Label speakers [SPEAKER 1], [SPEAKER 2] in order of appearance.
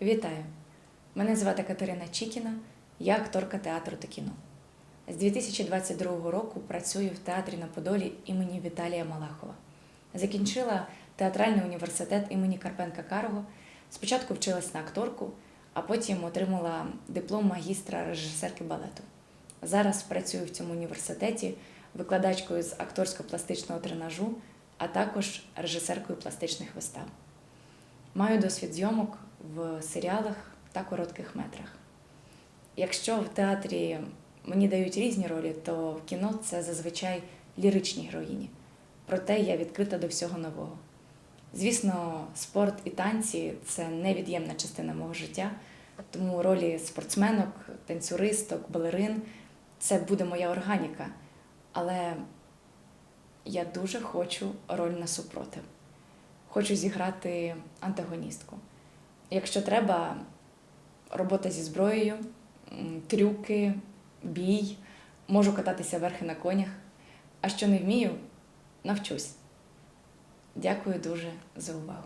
[SPEAKER 1] Вітаю! Мене звати Катерина Чікіна, я акторка театру та кіно. З 2022 року працюю в театрі на Подолі імені Віталія Малахова. Закінчила театральний університет імені Карпенка Карого. Спочатку вчилась на акторку, а потім отримала диплом магістра режисерки балету. Зараз працюю в цьому університеті викладачкою з акторсько-пластичного тренажу, а також режисеркою пластичних вистав. Маю досвід зйомок в серіалах та коротких метрах. Якщо в театрі мені дають різні ролі, то в кіно це зазвичай ліричні героїні. Проте я відкрита до всього нового. Звісно, спорт і танці це невід'ємна частина мого життя, тому ролі спортсменок, танцюристок, балерин це буде моя органіка. Але я дуже хочу роль на супротив. Хочу зіграти антагоністку. Якщо треба, робота зі зброєю, трюки, бій, можу кататися верхи на конях. А що не вмію, навчусь. Дякую дуже за увагу.